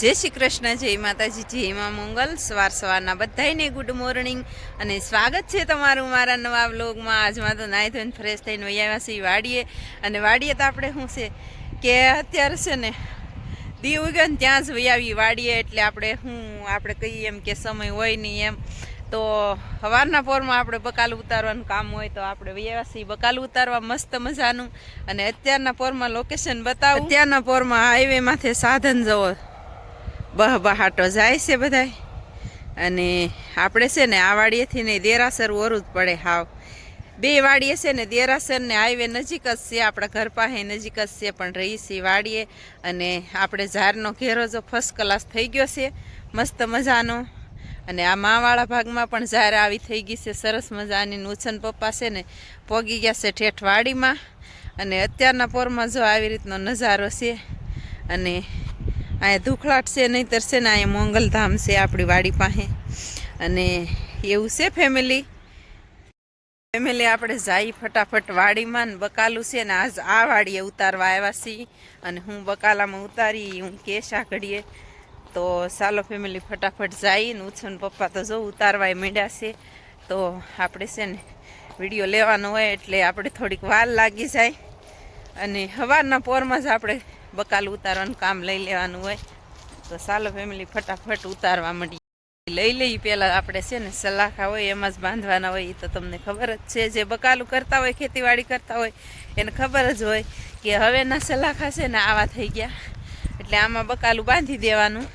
જય શ્રી કૃષ્ણ, જય માતાજી, જય મા મંગલ. સવાર સવારના બધાને ગુડ મોર્નિંગ અને સ્વાગત છે તમારું મારા નવા વ્લોગમાં આજમાં તો નાહી ધોઈને ફ્રેશ થઈને છીએ વાડીએ. અને વાડીએ તો આપણે શું છે કે અત્યારે છે ને દીવ ઉગે ત્યાં જ વૈયાવી વાડીએ. એટલે આપણે હું આપણે કહીએ એમ કે સમય હોય નહીં એમ. તો સવારના પોરમાં આપણે બકાલ ઉતારવાનું કામ હોય તો આપણે વ્યવસાયી બકાલ ઉતારવા મસ્ત મજાનું. અને અત્યારના પોરમાં લોકેશન બતાવું. અત્યારના પોરમાં હાઈવે માથે સાધન જવો બહ બહાટો જાય છે બધાય. અને આપણે છે ને આ વાડીએથી ને દેરાસર ઓરું જ પડે હાવ. બે વાડીએ છે ને દેરાસર ને હાઈવે નજીક જ છે, આપણા ઘર પાસે નજીક જ છે, પણ રહી છે વાડીએ. અને આપણે ઝાડનો ઘેરો જો ફર્સ્ટ ક્લાસ થઈ ગયો છે, મસ્ત મજાનો. અને આ માવાળા ભાગમાં પણ ઝાર આવી થઈ ગઈ છે, સરસ મજાની. નુછન પપ્પા છે ને પોગી ગયા છે ઠેઠ વાડીમાં. અને અત્યારના પોરમાં જો આવી રીતનો નજારો છે. અને અહીંયા ધુખલાટ છે, નહીંતર છે ને અહીંયા મોંગલધામ છે આપણી વાડી પાસે. અને એવું છે ફેમિલી ફેમિલી આપણે જઈ ફટાફટ વાડીમાં ને બકાલું છે ને આજ આ વાડીએ ઉતારવા આવ્યા છીએ. અને હું બકાલામાં ઉતારી, હું કેશા ઘડીએ તો ચાલો ફેમિલી ફટાફટ જઈ ને ઉછન પપ્પા તો જો ઉતારવાય મીંડ્યા છે. તો આપણે છે ને વીડિયો લેવાનો હોય એટલે આપણે થોડીક વાર લાગી જાય. અને સવારના પોરમાં જ આપણે બકાલ ઉતારવાનું કામ લઈ લેવાનું હોય, તો ચાલો ફેમિલી ફટાફટ ઉતારવા મળીએ લઈ લઈ પહેલાં આપણે છે ને સલાખા હોય, એમાં જ બાંધવાના હોય એ તો તમને ખબર જ છે. જે બકાલું કરતા હોય, ખેતીવાડી કરતા હોય, એને ખબર જ હોય કે હવેના સલાખા છે ને આવા થઈ ગયા. એટલે આમાં બકાલું બાંધી દેવાનું.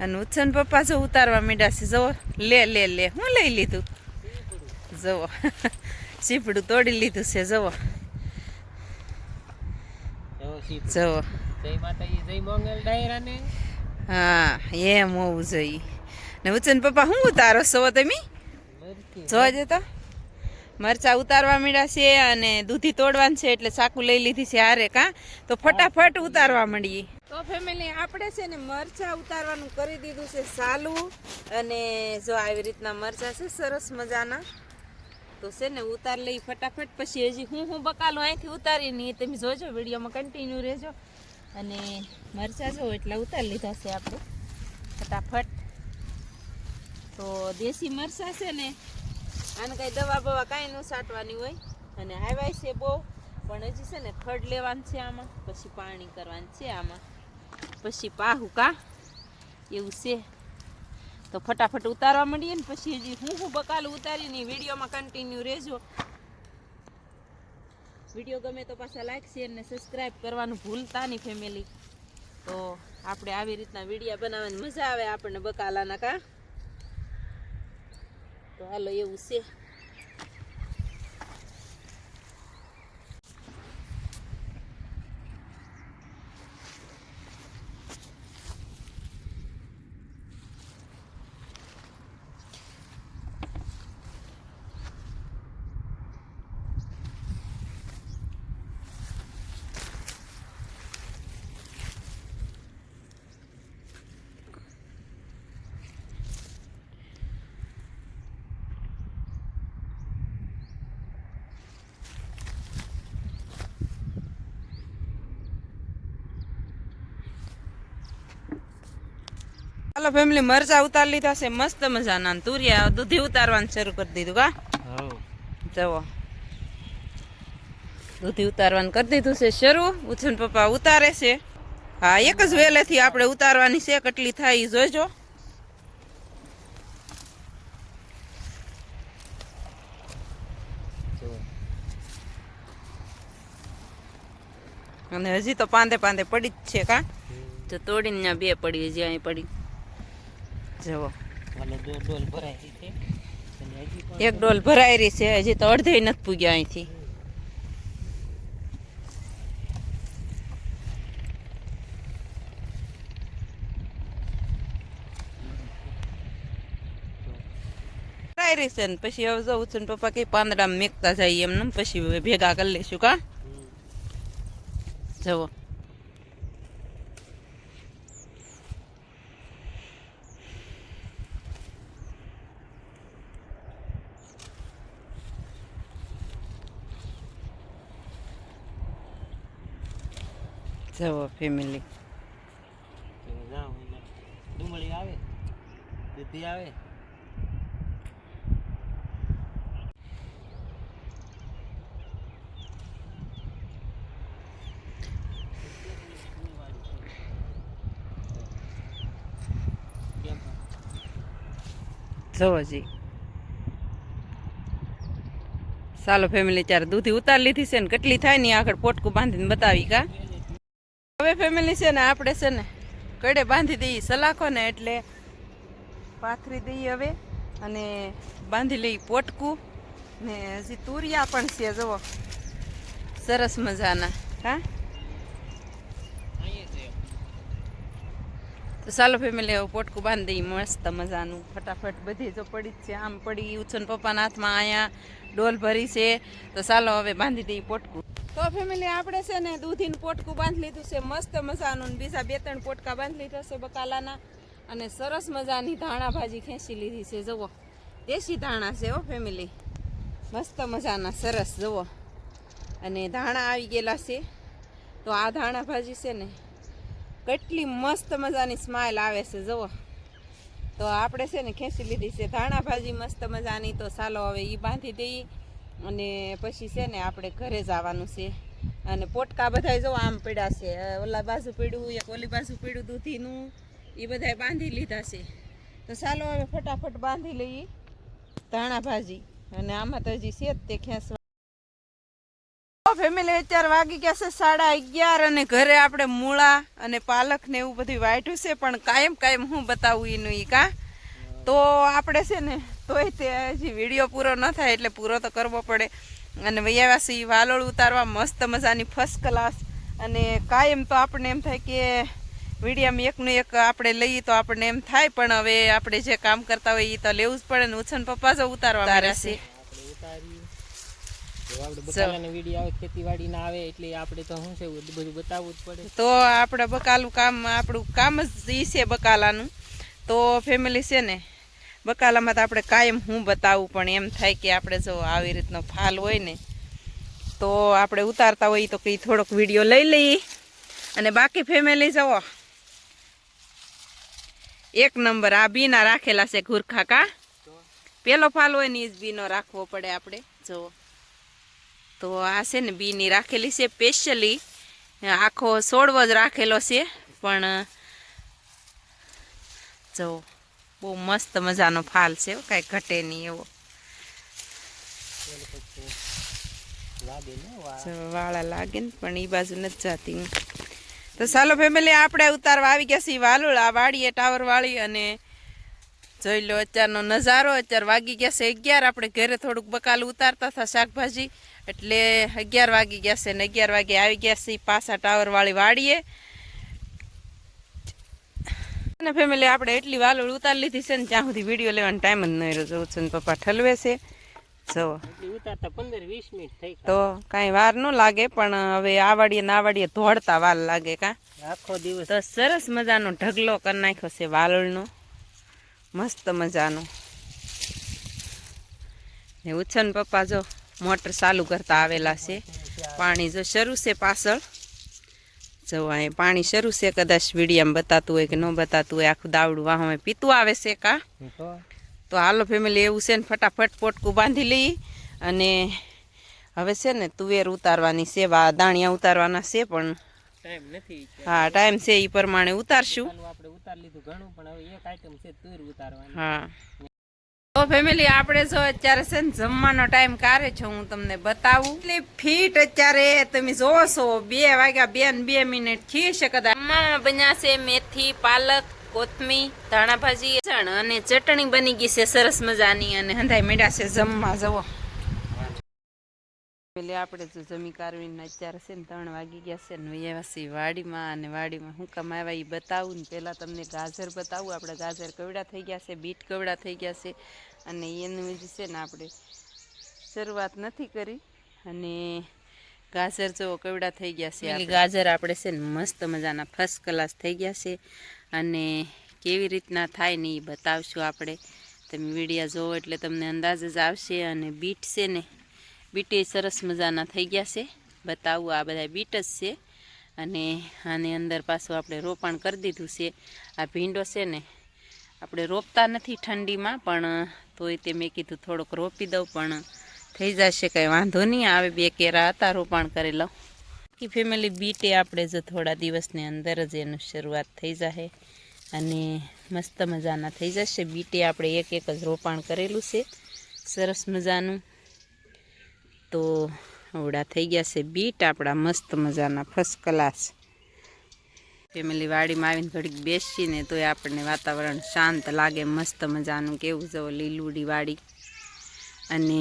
અને ઉચ્છન પપ્પા જો ઉતારવા માંડ્યા છે, જુઓ, લે લે લે, હું લઈ લીધું? જુઓ, સીપડું તોડી લીધું છે, જુઓ. જય શ્રી જય માતાજી જય મંગલ. ડાયરાને? હા એમ હોવું જોઈએ. ને વચન પપ્પા શું ઉતારો છો તમે? જોવા જતો મરચા ઉતારવા માંડ્યા છે અને દૂધી તોડવાનું છે એટલે ચાકુ લઈ લીધી છે હારે કા. તો ફટાફટ ઉતારવા માંડીએ. તો ફેમિલી આપણે છે ને મરચા ઉતારવાનું કરી દીધું છે સાલું. અને જો આવી રીતના મરચા છે સરસ મજાના. તો છે ને ઉતાર લઈ ફટાફટ. પછી હજી હું હું બકાલો અહીંથી ઉતારી નહીં તમે જોજો, વિડીયોમાં કન્ટિન્યુ રહેજો. અને મરચા જો એટલા ઉતારી લીધા છે આપણે, ફટાફટ. તો દેશી મરચા છે ને, આને કાંઈ દવા બવા કાંઈ ન છાંટવાની હોય. અને હાવાય છે બહુ, પણ હજી છે ને ખડ લેવાનું છે આમાં, પછી પાણી કરવાનું છે આમાં. પછી પાહુ કા, એવું છે. તો ફટાફટ ઉતારવા માંડીએ ને પછી હજી હું હું બકાલું ઉતારીને વિડીયોમાં કન્ટિન્યુ રહેજો. વીડિયો ગમે તો પાછા લાઈક શેર ને સબસ્ક્રાઈબ કરવાનું ભૂલતા નહીં ફેમિલી તો આપણે આવી રીતના વિડીયા બનાવવાની મજા આવે આપણને બકાલાના કા? તો હાલો એવું છે. હાલો ફેમિલી મરચા ઉતાર લીધા છે મસ્ત મજાના. તુરિયા દૂધી ઉતારવાનું શરૂ કરી દીધું કા? જવો દૂધી ઉતારવાનું કરી દીધું છે શરૂ. ઉછન પપ્પા ઉતારે છે. હા એક જ વેલેથી આપણે ઉતારવાની છે કેટલી થાય એ જોજો. અને હજી તો પાંદે પાંદે પડી જ છે કા? તો તોડીને બે પડી હજી અહીં પડી. જવો મને દો ડોલ ભરાઈ છે. અને હજી પણ એક ડોલ ભરાઈ રહી છે હજી તો અડધે નથી પૂગ્યા અહીંથી. ભરાઈ રહી છે ને પછી હવે જવું છે ને પપ્પા કઈ પાંદડામાં મેકતા જાય એમને પછી ભેગા કરી લઈશું કા? હમ. જવો જવો ફેમિલી તો જાઉં એના દૂધી આવે કેમ? જવો જી ચાલો ફેમિલી ચાર દૂધી ઉતાર લીધી છે ને, કેટલી થાય ને ઈ આગળ પોટકું બાંધીને બતાવી કા હવે ફેમિલી છે ને, આપણે છે ને કડે બાંધી દઈએ સલાખો ને એટલે પાથરી દઈએ હવે અને બાંધી લઈ પોટકું ને હજી તુરિયા પણ છે, જુઓ સરસ મજાના, હા. તો ચાલો ફેમિલી હવે પોટકું બાંધી મસ્ત મજાનું ફટાફટ બધી જો પડી જ છે, આમ પડી ઉછન પપ્પાના હાથમાં, અહીંયા ડોલ ભરી છે. તો ચાલો હવે બાંધી દઈએ પોટકું. તો ફેમિલી આપણે છે ને દૂધીનું પોટકું બાંધી લીધું છે. મસ્ત મજાનું બીજા બે ત્રણ પોટકા બાંધી લીધા છે બકાલાના. અને સરસ મજાની ધાણા ભાજી ખેંચી લીધી છે. જુઓ, દેશી ધાણા છે હો ફેમિલી મસ્ત મજાના, સરસ, જુઓ. અને ધાણા આવી ગયેલા છે. તો આ ધાણા ભાજી છે ને કેટલી મસ્ત મજાની સ્માઇલ આવે છે. જુઓ. તો આપણે છે ને ખેંચી લીધી છે. ધાણા ભાજી મસ્ત મજાની. તો ચાલો હવે એ બાંધી દઈએ અને પછી છે ને આપણે ઘરે જવાનું છે. અને પોટકા બધાય જો આમ પીડા છે. ઓલા બાજુ પીડું એક ઓલી બાજુ પીડું, દૂધીનું એ બધાય બાંધી લીધા છે. તો ચાલો હવે ફટાફટ બાંધી લઈએ ધાણા ભાજી. અને આમાં તો હજી છે જ તે ખેંચવા ફેમિલી અત્યારે વાગી ગયા છે સાડા અગિયાર અને ઘરે આપણે મૂળા અને પાલક ને એવું બધું વાઢ્યું છે પણ કાયમ કાયમ હું બતાવું એનું એ કા? તો આપણે છે ને તોય તે હજી વીડિયો પૂરો ન થાય એટલે પૂરો તો કરવો પડે. અને વૈયાવાસી વાલોળ ઉતારવા મસ્ત મજાની ફર્સ્ટ ક્લાસ અને કાયમ તો આપણને એમ થાય કે વિડીયામાં એકનું એક આપણે લઈએ તો આપણને એમ થાય પણ હવે આપણે જે કામ કરતા હોય એ તો લેવું જ પડે ને ઉછન પપ્પા જ ઉતારવા ઉતારે છે. તો શું છે બધું બતાવવું જ પડે. તો આપણે બકાલું કામ આપણું કામ જ ઈ છે બકાલાનું. તો ફેમિલી છે ને બકાલામાં તો આપણે કાયમ હું બતાવું પણ એમ થાય કે આપણે જો આવી રીતનો ફાલ હોય ને તો આપણે ઉતારતા હોઈએ તો કંઈ થોડોક વીડિયો લઈ લઈએ. અને બાકી ફેમિલી જવો એક નંબર આ બીના રાખેલા છે ગુરખા કા? પેલો ફાલ હોય ને એ જ બીનો રાખવો પડે આપણે જુઓ. તો આ છે ને બીની રાખેલી છે સ્પેશિયલી આખો સોડવો જ રાખેલો છે, પણ, જો, બહુ મસ્ત મજાનો ફાલ છે કાંઈ ઘટે નહીં એવો. વાળા લાગે ને, પણ એ બાજુ નથી જાતી તો ચાલો ફેમિલી આપણે ઉતારવા આવી ગયા છીએ વાલુળ, આ વાડીએ ટાવર વાળી અને જોઈ લો અત્યારનો નજારો, અત્યારે વાગી ગયા છે અગિયાર, આપણે ઘરે થોડુંક બકાલું ઉતારતા હતા શાકભાજી. એટલે અગિયાર વાગી ગયા છે ને અગિયાર વાગે આવી ગયા છે પાછા ટાવરવાળી વાડીએ. અને ફેમિલી આપણે એટલી વાલોળ ઉતારી લીધી છે ને ત્યાં સુધી વીડિયો લેવાનો ટાઈમ જ નહીં રહ્યો. છે ને પપ્પા ઠલવે છે. જુઓ ઉતારતા પંદર વીસ મિનિટ થઈ તો કાંઈ વાર ન લાગે પણ હવે આ વાડીએ ને આ વાડીએ દોડતા વાર લાગે કા. આખો દિવસ. તો સરસ મજાનો ઢગલો કરી નાખ્યો છે વાલોળનો. મસ્ત મજાનો. ને ઉછન પપ્પા જો. મોટર ચાલુ કરતા આવેલા છે. પાણી જો શરૂ છે પાછળ. જો અહીં પાણી શરૂ છે કદાચ વિડીયામાં બતાતું હોય કે ન બતાતું હોય આખું દાવડું વાહમાં પીતું આવે છે કા? તો હાલો ફેમિલી એવું છે ને ફટાફટ પોટકું બાંધી લઈ અને હવે છે ને તુવેર ઉતારવાની છે દાણિયા ઉતારવાના છે પણ હા ટાઈમ છે એ પ્રમાણે ઉતારશું. આપણે ઉતારી લીધું ઘણું પણ હવે એક આઈટમ છે તુર ઉતારવાની. હા. તો ફેમિલી આપણે જો અત્યારે છે ને જમવાનો ટાઈમ કારે છે, હું તમને બતાવું. એટલે ફીટ અત્યારે તમે જોવો છો બે વાગ્યા, બે ને બે મિનિટ થઈ છે કદાચ. જમવામાં બન્યા છે મેથી, પાલક કોથમી ધાણા ભાજી અને ચટણી બની ગઈ છે સરસ મજાની અને હંધાઈ મેળા છે જમવા. જવો પેલે આપણે જો જમી કારવીને અત્યારે છે ને ત્રણ વાગી ગયા છે ને એવા સી વાડીમાં અને વાડીમાં હું કમાવા એ બતાવું ને પહેલાં તમને ગાજર બતાવું. આપણે ગાજર કવડા થઈ ગયા છે બીટ કવડા થઈ ગયા છે અને એનું જ છે ને આપણે શરૂઆત નથી કરી અને ગાજર જો કવડા થઈ ગયા છે ગાજર આપણે છે ને મસ્ત મજાના ફર્સ્ટ ક્લાસ થઈ ગયા છે અને કેવી રીતના થાય ને એ બતાવશું આપણે. તમે વિડીયા જોવો એટલે તમને અંદાજ જ આવશે અને બીટ છે ને બીટે સરસ મજાના થઈ ગયા છે. બતાવું, આ બધા બીટ જ છે. અને આની અંદર પાછું આપણે રોપણ કરી દીધું છે. આ ભીંડો છે ને, આપણે રોપતા નથી ઠંડીમાં, પણ, તોય તે મેં કીધું થોડોક રોપી દઉં, પણ થઈ જશે કંઈ વાંધો નહીં. આવે બે કેરા હતા, રોપાણ લઉં. કે ફેમિલી બીટે આપણે જો થોડા દિવસની અંદર જ એનું શરૂઆત થઈ જશે અને મસ્ત મજાના થઈ જશે. બીટે આપણે એક એક જ રોપાણ કરેલું છે. સરસ મજાનું. તો આવડા થઈ ગયા છે બીટ આપણા મસ્ત મજાના ફર્સ્ટ ક્લાસ ફેમિલી વાડીમાં આવીને ઘડીક બેસીને તોય આપણને વાતાવરણ શાંત લાગે, મસ્ત મજાનું, કેવું જવો લીલુડી વાડી. અને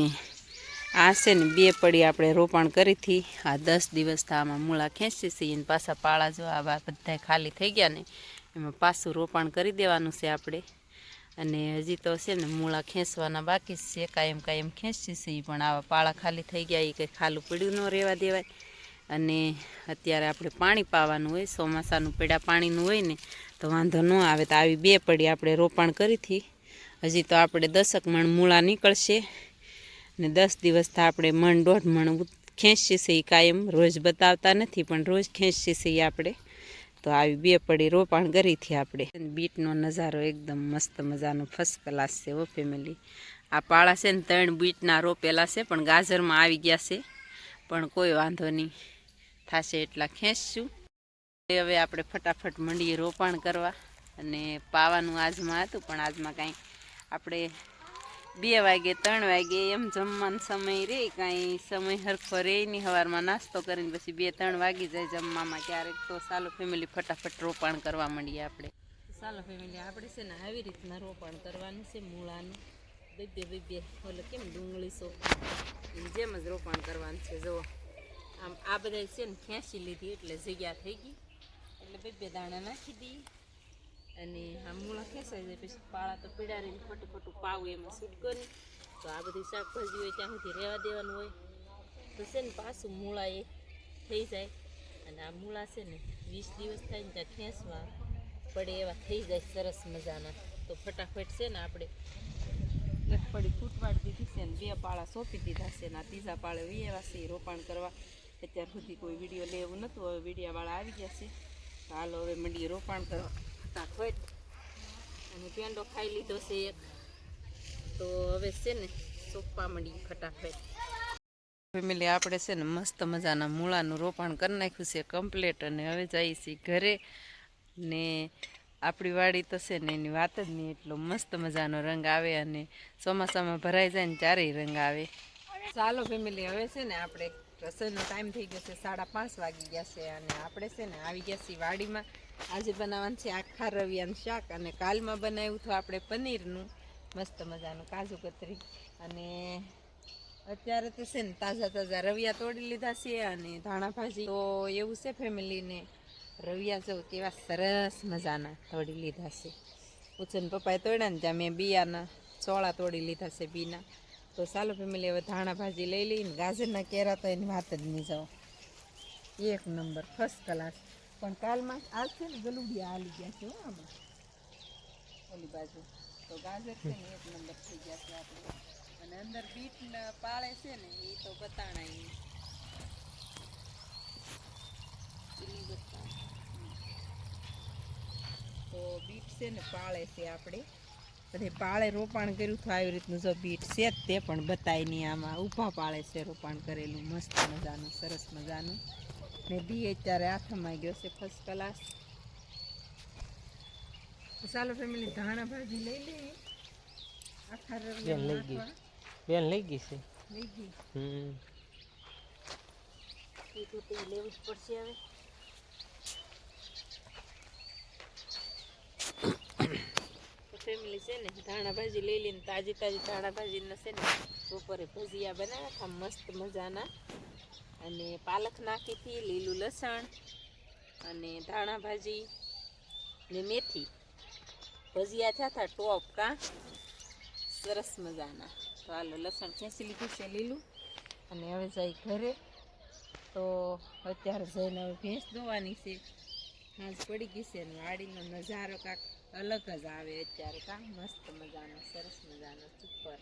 આ છે ને બે પડી આપણે રોપણ કરીથી આ દસ દિવસ તો આમાં મૂળા ખેંચી છે અને પાછા પાળા જો આવા બધા ખાલી થઈ ગયા ને, એમાં પાછું રોપણ કરી દેવાનું છે આપણે. અને હજી તો છે ને મૂળા ખેંચવાના બાકી છે, કાયમ કાયમ ખેંચી છે એ પણ આવા પાળા ખાલી થઈ ગયા એ કંઈ ખાલું પડ્યું ન રહેવા દેવાય. અને અત્યારે આપણે પાણી પાવાનું હોય, ચોમાસાનું પેડા પાણીનું હોય ને, તો વાંધો ન આવે, તો આવી બે પડી આપણે રોપાણ કરીથી હજી તો આપણે દસક મણ મૂળા નીકળશે ને દસ દિવસ તો આપણે મણ દોઢ મણ ખેંચીએ છીએ કાયમ. રોજ બતાવતા નથી, પણ રોજ ખેંચીએ છીએ આપણે. તો આવી બે પડી રોપાણ કરી હતી આપણે બીટનો નજારો એકદમ મસ્ત મજાનો ફર્સ્ટ ક્લાસ છે ઓ ફેમિલી આ પાળા છે ને ત્રણ બીટના રોપેલા છે, પણ ગાજરમાં આવી ગયા છે. પણ કોઈ વાંધો નહીં. થશે એટલા ખેંચશું. હવે આપણે ફટાફટ મંડીએ રોપાણ કરવા. અને પાવાનું આજમાં હતું, પણ આજમાં કાંઈ આપણે બે વાગે, ત્રણ વાગે એમ જમવાનો સમય રે, કાંઈ સમય હરખો રહે નહીં. સવારમાં નાસ્તો કરીને પછી બે, ત્રણ વાગી જાય જમવામાં ક્યારેક તો સાલો ફેમિલી ફટાફટ રોપાણ કરવા માંડીએ આપણે. સાલો ફેમિલી આપણે છે ને આવી રીતના રોપાણ કરવાનું છે, મૂળાનું. બે બે બે બે ઓલે કેમ ડુંગળી સો જેમ જ રોપાણ કરવાનું છે, જુઓ. આમ આ બધા છે ને ખેંચી લીધી, એટલે જગ્યા થઈ ગઈ. એટલે બે દાણા નાખી દઈએ અને આ મૂળા ખેંચાઈ જાય, પછી પાળા તો પીડારીને ખોટું ખોટું પાવું એમાં છૂટકો નહીં તો આ બધી શાકભાજી હોય, ત્યાં સુધી રહેવા દેવાનું હોય. તો છે ને પાછું મૂળા એ થઈ જાય. અને આ મૂળા છે ને વીસ દિવસ થાય ને ત્યાં ખેંચવા પડે એવા થઈ જાય સરસ મજાના. તો ફટાફટ છે ને આપણે એક પડી ફૂટવાડી દીધી છે ને, બે પાળા સોંપી દીધા છે ને, આ ત્રીજા પાળે વિયેવા છે રોપાણ કરવા. અત્યાર સુધી કોઈ વીડિયો લેવું નહોતું હવે વિડીયાવાળા આવી ગયા છે. હાલો હવે મંડીએ રોપાણ કરવા. અને પેંડો ખાઈ લીધો છે એક. તો હવે છે ને સોંપવા મળી ફટાફટ. ફેમિલી આપણે છે ને મસ્ત મજાના મૂળાનું રોપાણ કરી નાખ્યું છે કમ્પ્લેટ અને હવે જઈએ છીએ ઘરે. ને આપણી વાડી તો છે ને એની વાત જ નહીં, એટલો મસ્ત મજાનો રંગ આવે અને ચોમાસામાં ભરાઈ જાય ને ચારેય રંગ આવે. ચાલો ફેમિલી હવે છે ને આપણે રસોઈનો ટાઈમ થઈ ગયો છે, સાડા પાંચ વાગી ગયા છે અને આપણે છે ને આવી ગયા છીએ વાડીમાં. આજે બનાવવાનું છે આખા રવિયાનું શાક અને કાલમાં બનાવ્યું હતું આપણે પનીરનું. મસ્ત મજાનું કાજુ કતરી. અને અત્યારે તો છે ને તાજા તાજા રવિયા તોડી લીધા છે અને ધાણા ભાજી. તો એવું છે ફેમિલીને, રવિયા જો કેવા સરસ મજાના તોડી લીધા છે. ઉછન પપ્પાએ તોડ્યા ને ત્યાં મેં બિયાના, ચોળા તોડી લીધા છે બીના. તો ચાલો ફેમિલી, હવે ધાણા ભાજી લઈ લઈને ગાજરના કેરા તો એની વાત જ નહીં જાઓ. એક નંબર ફર્સ્ટ ક્લાસ પણ કાલમાં આજ છે ને ગલુડિયા હાલી ગયા છે આમાં. ઓલી બાજુ. તો ગાજર છે ને એક નંબર થઈ ગયા છે આપણે. અને અંદર બીટ પાળે છે ને એ તો બતાણા તો બીટ છે ને પાળે છે આપણે. બધે પાળે રોપાણ કર્યું તો આવી રીતનું જો બીટ છે જ તે પણ બતાય નહીં આમાં. ઊભા પાળે છે રોપાણ કરેલું. મસ્ત મજાનું, સરસ મજાનું. ને બી અત્યારે હાથમાં ગયો છે ફર્સ્ટ ક્લાસ તો ચાલો ફેમિલી ધાણા ભાજી લઈ લઈએ આખા બેન લઈ ગઈ રવિયા બેન લઈ ગઈ છે લઈ ગઈ હમ એ તો તે લેવું જ પડશે હવે તો ફેમિલી છે ને ધાણા ભાજી લઈ લઈને તાજી તાજી ધાણા ભાજીને છે ને બપોરે ભજીયા બનાવ્યા હતા મસ્ત મજાના અને પાલક નાખી હતી, લીલું લસણ અને ધાણા ભાજી ને મેથી. ભજીયા થયા હતા ટોપ કા. સરસ મજાના. તો હાલો લસણ ખેંચી લીધું છે લીલું. અને હવે જાય ઘરે. તો અત્યારે જઈને હવે ભેંસ દોવાની છે. સાંજ પડી ગઈ છે અને વાડીનો નજારો કાંક અલગ જ આવે અત્યારે કાં. મસ્ત મજાનો, સરસ મજાનો, સુપર.